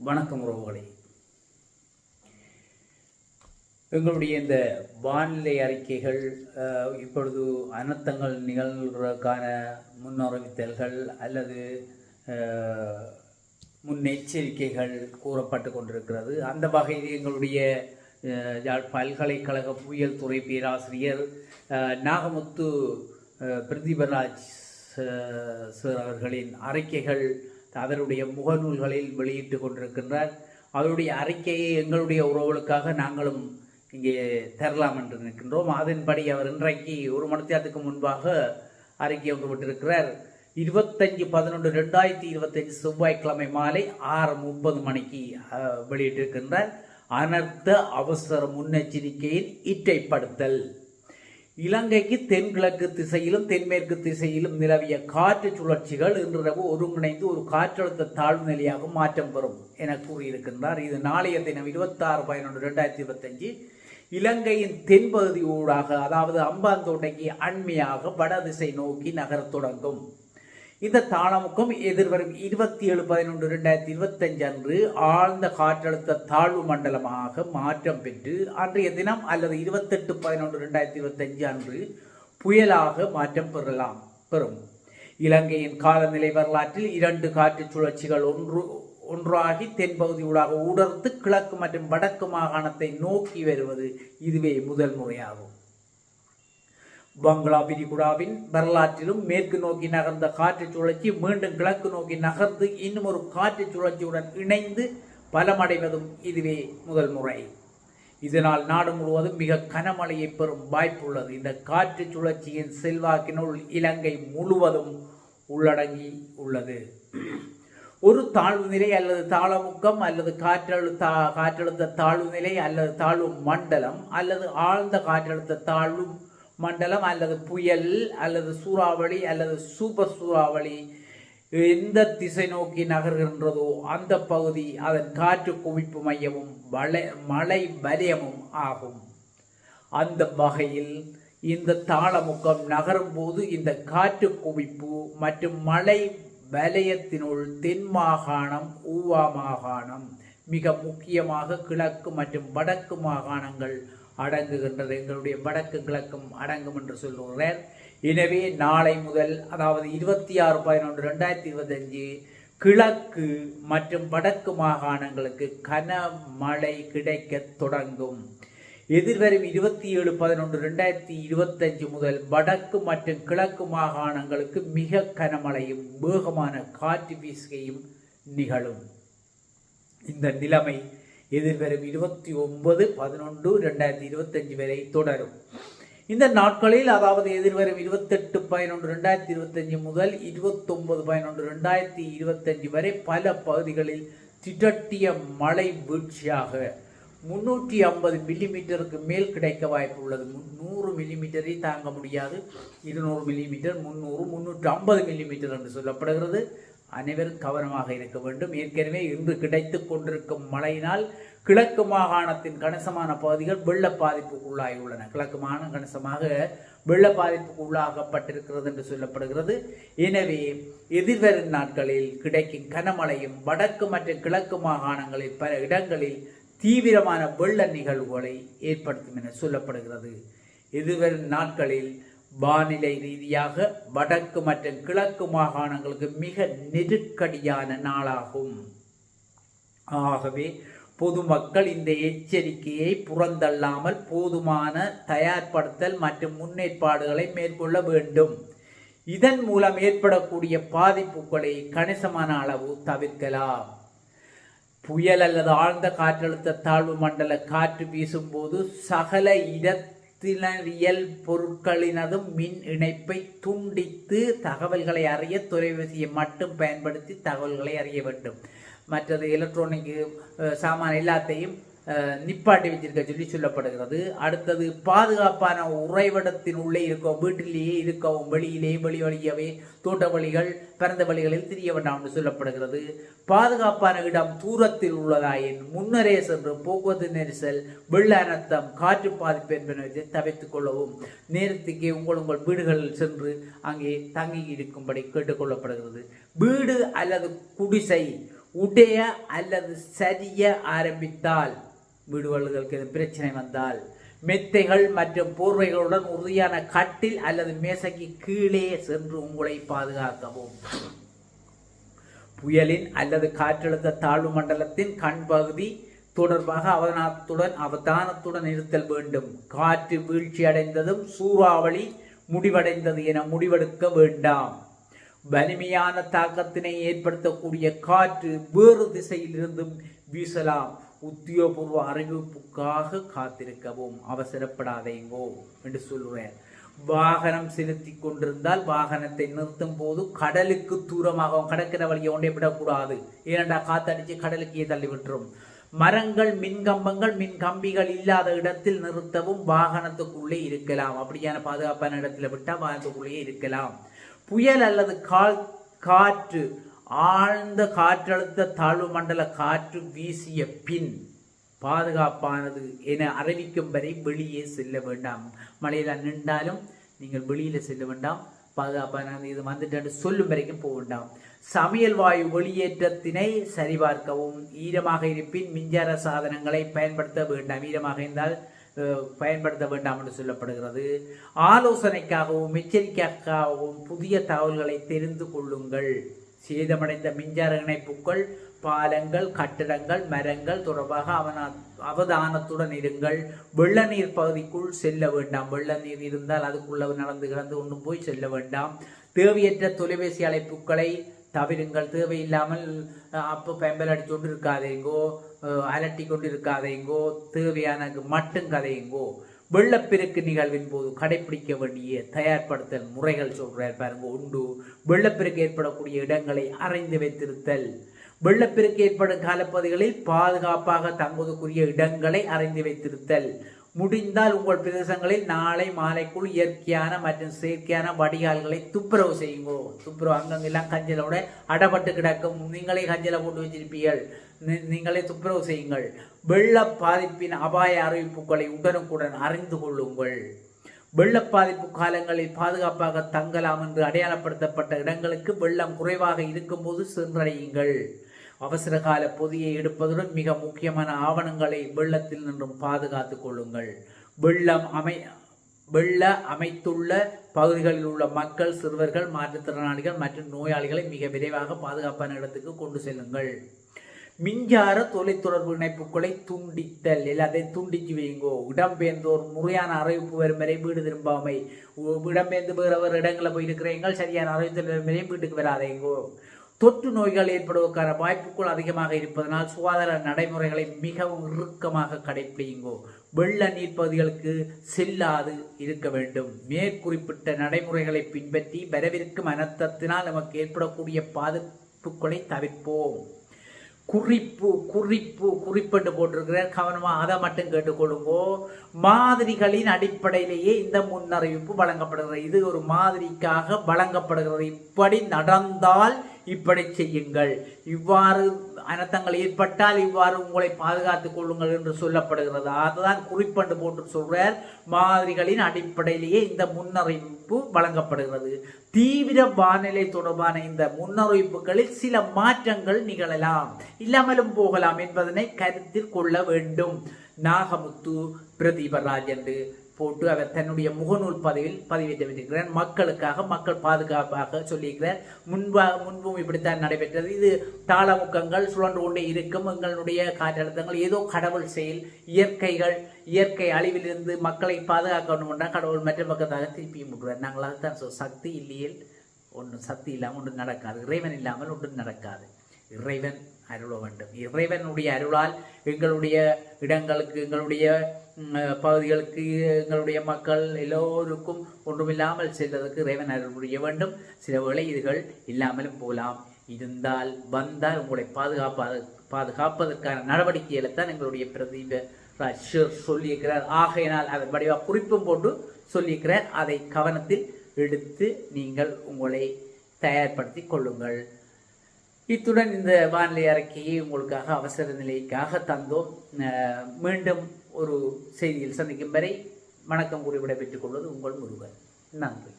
வணக்கம் உறவுகளே. எங்களுடைய இந்த வானிலை அறிக்கைகள் இப்பொழுது அனர்த்தங்கள் நிகழ்கிறதுக்கான முன்னறிவித்தல்கள் அல்லது முன்னெச்சரிக்கைகள் கூறப்பட்டு கொண்டிருக்கிறது. அந்த வகையில் எங்களுடைய பல்கலைக்கழக புயல் துறை பேராசிரியர் நாகமுத்து பிரதிபராஜ் ச- சார் அவர்களின் அறிக்கைகள் அவருடைய முகநூல்களில் வெளியிட்டு கொண்டிருக்கின்றார். அவருடைய அறிக்கையை எங்களுடைய உறவுகளுக்காக நாங்களும் இங்கே தரலாம் என்று நிற்கின்றோம் அதன்படி அவர் இன்றைக்கு ஒரு மணித்தியாரத்துக்கு முன்பாக அறிக்கை ஒன்று விட்டிருக்கிறார். இருபத்தஞ்சு பதினொன்று ரெண்டாயிரத்தி இருபத்தஞ்சு செவ்வாய்க்கிழமை மாலை ஆறு முப்பது மணிக்கு வெளியிட்டிருக்கின்றார். அனர்த்த அவசர முன்னெச்சரிக்கையின் இட்டைப்படுத்தல் இலங்கைக்கு தென்கிழக்கு திசையிலும் தென்மேற்கு திசையிலும் நிலவிய காற்று சுழற்சிகள் இன்றிரவு ஒருங்கிணைந்து ஒரு காற்றழுத்த தாழ்வு நிலையாக மாற்றம் பெறும் என கூறியிருக்கின்றார். இது நாளைய தினம் இருபத்தாறு பதினொன்று ரெண்டாயிரத்தி இருபத்தஞ்சு. இலங்கையின் தென்பகுதி ஊடாக அதாவது அம்பாந்தோட்டைக்கு அண்மையாக வடதிசை நோக்கி நகரத் தொடங்கும். இந்த தாளமுக்கம் எதிர்வரும் இருபத்தி ஏழு பதினொன்று ரெண்டாயிரத்தி இருபத்தஞ்சு அன்று ஆழ்ந்த காற்றழுத்த தாழ்வு மண்டலமாக மாற்றம் பெற்று அன்றைய தினம் அல்லது இருபத்தெட்டு பதினொன்று ரெண்டாயிரத்தி இருபத்தஞ்சு அன்று புயலாக மாற்றம் பெறலாம் பெறும். இலங்கையின் காலநிலை வரலாற்றில் இரண்டு காற்று சுழற்சிகள் ஒன்று ஒன்றாகி தென்பகுதி ஊடாக ஊடர்த்து கிழக்கு மற்றும் வடக்கு மாகாணத்தை நோக்கி வருவது இதுவே முதல் முறையாகும். பங்களா விரிகுடாவின் வரலாற்றிலும் மேற்கு நோக்கி நகர்ந்த காற்று சுழற்சி மீண்டும் கிழக்கு நோக்கி நகர்ந்து இன்னும் ஒரு காற்று சுழற்சியுடன் இணைந்து பலமடைவதும் இதுவே முதல் முறை. இதனால் நாடு முழுவதும் மிக கனமழையை பெறும் வாய்ப்புள்ளது இந்த காற்று சுழற்சியின் செல்வாக்கினுள் இலங்கை முழுவதும் உள்ளடங்கி உள்ளது. ஒரு தாழ்வு நிலை அல்லது தாளமுக்கம் அல்லது காற்றழுத்த காற்றழுத்த தாழ்வு நிலை அல்லது தாழ்வு மண்டலம் அல்லது ஆழ்ந்த காற்றழுத்த தாழ்வு மண்டலம் அல்லது புயல் அல்லது சூறாவளி அல்லது சூப்பர் சூறாவளி எந்த திசை நோக்கி நகர்கின்றதோ அந்த பகுதி அதன் காற்று குவிப்பு மையமும் வளை மழை வலயமும் ஆகும். அந்த வகையில் இந்த தாளமுக்கம் நகரும் போது இந்த காற்று குவிப்பு மற்றும் மழை வலயத்தினுள் தென் மாகாணம் ஊவா மாகாணம் மிக முக்கியமாக கிழக்கு மற்றும் வடக்கு மாகாணங்கள் அடங்குகின்றது. எங்களுடைய வடக்கு கிழக்கும் அடங்கும் என்று சொல்லுகிறார் எனவே நாளை முதல் அதாவது இருபத்தி ஆறு பதினொன்று ரெண்டாயிரத்தி இருபத்தஞ்சு கிழக்கு மற்றும் வடக்கு மாகாணங்களுக்கு கனமழை கிடைக்கத் தொடங்கும். எதிர்வரும் இருபத்தி ஏழு பதினொன்று ரெண்டாயிரத்தி இருபத்தஞ்சு முதல் வடக்கு மற்றும் கிழக்கு மாகாணங்களுக்கு மிக கனமழையும் வேகமான காற்று வீசுகையும் நிகழும். இந்த நிலைமை எதிர்வரும் இருபத்தி ஒன்பது பதினொன்று ரெண்டாயிரத்தி இருபத்தஞ்சு வரை தொடரும். இந்த நாட்களில் அதாவது எதிர்வரும் இருபத்தெட்டு பதினொன்று ரெண்டாயிரத்தி இருபத்தஞ்சு முதல் இருபத்தொன்பது பதினொன்று ரெண்டாயிரத்தி இருபத்தஞ்சு வரை பல பகுதிகளில் திரட்டிய மழை வீழ்ச்சியாக முன்னூற்றி ஐம்பது மில்லிமீட்டருக்கு மேல் கிடைக்க வாய்ப்பு உள்ளது நூறு மில்லிமீட்டரை தாங்க முடியாது. இருநூறு மில்லிமீட்டர் முந்நூறு முன்னூற்றி ஐம்பது மில்லிமீட்டர் என்று சொல்லப்படுகிறது. அனைவரும் கவனமாக இருக்க வேண்டும். ஏற்கனவே இன்று கிடைத்துக் கொண்டிருக்கும் மழையினால் கிழக்கு மாகாணத்தின் கணிசமான பகுதிகள் வெள்ள பாதிப்புக்கு உள்ளாகியுள்ளன. கிழக்கு மாகாணம் கணிசமாக வெள்ள பாதிப்புக்கு உள்ளாகப்பட்டிருக்கிறது என்று சொல்லப்படுகிறது. எனவே எதிர்வரும் நாட்களில் கிடைக்கும் கனமழையும் வடக்கு மற்றும் கிழக்கு மாகாணங்களில் பல இடங்களில் தீவிரமான வெள்ள நிகழ்வுகளை ஏற்படுத்தும் என சொல்லப்படுகிறது. எதிர்வரும் நாட்களில் வானிலை ரீதியாக வடக்கு மற்றும் கிழக்கு மாகாணங்களுக்கு மிக நெருக்கடியான நாளாகும். ஆகவே பொதுமக்கள் இந்த எச்சரிக்கையை புறந்தள்ளாமல் போதுமான தயார்படுத்தல் மற்றும் முன்னேற்பாடுகளை மேற்கொள்ள வேண்டும். இதன் மூலம் ஏற்படக்கூடிய பாதிப்புகளை கணிசமான அளவு தவிர்க்கலாம். புயல் அல்லது ஆழ்ந்த காற்றழுத்த தாழ்வு மண்டல காற்று வீசும்போது சகல இட இடத்தினரியல் பொருட்களினதும் மின் இணைப்பை துண்டித்து தகவல்களை அறிய தொலைபேசியை மட்டும் பயன்படுத்தி தகவல்களை அறிய வேண்டும். மற்றது எலக்ட்ரானிக் சாமான் எல்லாத்தையும் நிப்பாட்டி வச்சிருக்க சொல்லி சொல்லப்படுகிறது. அடுத்தது பாதுகாப்பான உறைவிடத்தின் உள்ளே இருக்கவும் வீட்டிலேயே இருக்கவும் வெளியிலே வெளி வழியவே தோட்ட வழிகள் பிறந்த வழிகளில் திரிய வேண்டாம் என்று சொல்லப்படுகிறது. பாதுகாப்பான இடம் தூரத்தில் உள்ளதாயின் முன்னரே சென்று போக்குவரத்து நெரிசல் வெள்ள அனர்த்தம் காற்று பாதிப்பு என்பனவற்றை தவிர்த்துக் கொள்ளவும். நேரத்துக்கே உங்கள் உங்கள் வீடுகளில் சென்று அங்கே தங்கி இருக்கும்படி கேட்டுக்கொள்ளப்படுகிறது. வீடு அல்லது குடிசை உடைய அல்லது சரிய ஆரம்பித்தால் வீடுகளுக்கு பிரச்சனை வந்தால் மெத்தைகள் மற்றும் போர்வைகளுடன் உறுதியான கட்டில் அல்லது மேசைக்கு கீழே சென்று உங்களை பாதுகாக்கவும். புயலின் அல்லது காற்றழுத்த தாழ்வு மண்டலத்தின் கண் பகுதி தொடர்பாக அவதானத்துடன் அவதானத்துடன் இருத்தல் வேண்டும். காற்று வீழ்ச்சி அடைந்ததும் சூறாவளி முடிவடைந்தது என முடிவெடுக்க வேண்டாம். வலிமையான தாக்கத்தினை ஏற்படுத்தக்கூடிய காற்று வேறு திசையிலிருந்தும் வீசலாம். உத்தியோகபூர்வ அறிவிப்புக்காக காத்திருக்கவும் அவசரப்படாதேங்கோ என்று சொல்லுவேன். வாகனம் செலுத்தி கொண்டிருந்தால் வாகனத்தை நிறுத்தும் போது கடலுக்கு தூரமாக கடற்கரை வழியை ஒன்றே விடக்கூடாது. ஏனென்றா காத்தடிச்சு கடலுக்கே தள்ளி விட்டுரும். மரங்கள் மின்கம்பங்கள் மின் கம்பிகள் இல்லாத இடத்தில் நிறுத்தவும் வாகனத்துக்குள்ளே இருக்கலாம். அப்படியான பாதுகாப்பான இடத்துல விட்டால் வாகனத்துக்குள்ளேயே இருக்கலாம். புயல் அல்லது கால் காற்று ஆழ்ந்த காற்றழுத்த தாழ்வு மண்டல காற்று வீசிய பின் பாதுகாப்பானது என அறிவிக்கும் வரை வெளியே செல்ல வேண்டாம். மழையில் நின்றாலும் நீங்கள் வெளியில் செல்ல வேண்டாம். பாதுகாப்பானது இது வந்துட்டு சொல்லும் வரைக்கும் போக வேண்டாம். சமையல் வாயு வெளியேற்றத்தினை சரிபார்க்கவும். ஈரமாக இருப்பின் மின்சார சாதனங்களை பயன்படுத்த வேண்டாம். ஈரமாக இருந்தால் பயன்படுத்த வேண்டாம் என்று சொல்லப்படுகிறது. ஆலோசனைக்காகவும் எச்சரிக்கைக்காகவும் புதிய தகவல்களை தெரிந்து கொள்ளுங்கள். சேதமடைந்த மின்சார இணைப்புகள் பாலங்கள் கட்டிடங்கள் மரங்கள் தொடர்பாக அவன அவதானத்துடன் இருங்கள். வெள்ள நீர் பகுதிக்குள் செல்ல வேண்டாம். வெள்ள நீர் இருந்தால் அதுக்குள்ள நடந்து கிடந்து ஒன்றும் போய் செல்ல வேண்டாம். தேவையற்ற தொலைபேசி அழைப்புகளை தவிருங்கள். தேவையில்லாமல் அப்போ பெம்பல் அடிச்சு கொண்டு இருக்காதேங்கோ அலட்டி கொண்டு இருக்காதேங்கோ தேவையான மட்டும் கதையுங்கோ. வெள்ளப்பெருக்கு நிகழ்வின் போது கடைபிடிக்க வேண்டிய தயார்படுத்தல் முறைகள் சொல்றார் பாருங்க. உண்டு. வெள்ளப்பெருக்கு ஏற்படக்கூடிய இடங்களை அறைந்து வைத்திருத்தல். வெள்ளப்பெருக்கு ஏற்படும் காலப்பகுதிகளில் பாதுகாப்பாக தங்குவதற்குரிய இடங்களை அறைந்து வைத்திருத்தல். முடிந்தால் உங்கள் பிரதேசங்களில் நாளை மாலைக்குள் இயற்கையான மற்றும் செயற்கையான வடிகால்களை துப்புரவு செய்யுங்கோ. துப்புரவு அங்கங்கெல்லாம் கஞ்சலோட அடப்பட்டு கிடக்கும். நீங்களே கஞ்சலை போட்டு வச்சிருப்பீர்கள். நீங்களே துப்புரவு செய்யுங்கள். வெள்ள பாதிப்பின் அபாய அறிவிப்புகளை உடனுக்குடன் அறிந்து கொள்ளுங்கள். வெள்ள பாதிப்பு காலங்களில் பாதுகாப்பாக தங்கலாம் என்று அடையாளப்படுத்தப்பட்ட இடங்களுக்கு வெள்ளம் குறைவாக இருக்கும்போது சென்றடையுங்கள். அவசர கால பொதியை எடுப்பதுடன் மிக முக்கியமான ஆவணங்களை வெள்ளத்தில் நின்றும் பாதுகாத்துக் கொள்ளுங்கள். வெள்ளம் அமை வெள்ள அமைத்துள்ள பகுதிகளில் உள்ள மக்கள் சிறுவர்கள் மாற்றுத்திறனாளிகள் மற்றும் நோயாளிகளை மிக விரைவாக பாதுகாப்பான இடத்துக்கு கொண்டு செல்லுங்கள். மின்சார தொலைத்தொடர்பு இணைப்புகளை துண்டித்தல். எல்லாத்தையும் துண்டிச்சு வைங்கோ இடம்பெயர்ந்தோர் முறையான அறிவிப்பு வரும் வரை வீடு திரும்பாமை. இடம்பெயர்ந்து போகிறவர் இடங்களில் போய் இருக்கிறீங்கள் சரியான அறிவித்தல் வரும் வரை வீட்டுக்கு வராதேங்கோ. தொற்று நோய்கள் ஏற்படுவதற்கான வாய்ப்புகள் அதிகமாக இருப்பதனால் சுகாதார நடைமுறைகளை மிகவும் இறுக்கமாக கடைபிடிங்கோ வெள்ள நீர் பகுதிகளுக்கு செல்லாது இருக்க வேண்டும். மேற்குறிப்பிட்ட நடைமுறைகளை பின்பற்றி வரவிருக்கும் அனர்த்தத்தினால் நமக்கு ஏற்படக்கூடிய பாதிப்புகளை தவிர்ப்போம். குறிப்பு குறிப்பு குறிப்பென்று போட்டிருக்கிறார். கவனமாக அதை மட்டும் கேட்டுக்கொள்ளுங்கோ. மாதிரிகளின் அடிப்படையிலேயே இந்த முன்னறிவிப்பு வழங்கப்படுகிறது. இது ஒரு மாதிரிக்காக வழங்கப்படுகிறது. இப்படி நடந்தால் இப்படி செய்யுங்கள். இவ்வாறு அனர்த்தங்கள் ஏற்பட்டால் இவ்வாறு உங்களை பாதுகாத்துக் கொள்ளுங்கள் என்று சொல்லப்படுகிறது. அதுதான் குறிப்பண்டு போட்டு சொல்றார். மாதிரிகளின் அடிப்படையிலேயே இந்த முன்னறிவிப்பு வழங்கப்படுகிறது. தீவிர வானிலை தொடர்பான இந்த முன்னறிவிப்புகளில் சில மாற்றங்கள் நிகழலாம். இல்லாமலும் போகலாம் என்பதனை கருத்தில் கொள்ள வேண்டும். நாகமுத்து பிரதீபராஜ் என்று போட்டு அவர் தன்னுடைய முகநூல் பதிவில் பதிவேற்றிருக்கிறார் மக்களுக்காக மக்கள் பாதுகாப்பாக சொல்லியிருக்கிறார். முன்பாக முன்பும் இப்படித்தான் நடைபெற்றது. இது தாளமுக்கங்கள் சுழன்று கொண்டே இருக்கும் எங்களுடைய காற்றழுத்தங்கள் ஏதோ கடவுள் செயல் இயற்கைகள் இயற்கை அழிவிலிருந்து மக்களை பாதுகாக்க என்றால் கடவுள் மற்ற பக்கத்தாக திருப்பி விடுவார் நாங்கள் அதுதான் சொல் சக்தி இல்லையில் ஒன்றும் சக்தி இல்லாமல் ஒன்றும் நடக்காது. இறைவன் இல்லாமல் ஒன்றும் நடக்காது. இறைவன் அருள வேண்டும் இறைவனுடைய அருளால் எங்களுடைய இடங்களுக்கு எங்களுடைய பகுதிகளுக்கு எங்களுடைய மக்கள் எல்லோருக்கும் ஒன்றுமில்லாமல் செல்வதற்கு இறைவன் அருள் புரிய வேண்டும். சில வேளை இதுகள் இல்லாமலும் போகலாம். இருந்தால் வந்தால் உங்களை பாதுகாப்பாக பாதுகாப்பதற்கான நடவடிக்கைகளை தான் எங்களுடைய பிரதீப சொல்லியிருக்கிறார். ஆகையினால் அதன் வடிவாக குறிப்பும் போட்டு சொல்லியிருக்கிறார். அதை கவனத்தில் எடுத்து நீங்கள் உங்களை தயார்படுத்தி கொள்ளுங்கள். இத்துடன் இந்த வானிலை அறிக்கையை உங்களுக்காக அவசர நிலைக்காக தந்தோம். மீண்டும் ஒரு செய்தியில் சந்திக்கும் வரை வணக்கம் கூறி விடைபெற்றுக் கொள்வது உங்கள் முருகன். நன்றி.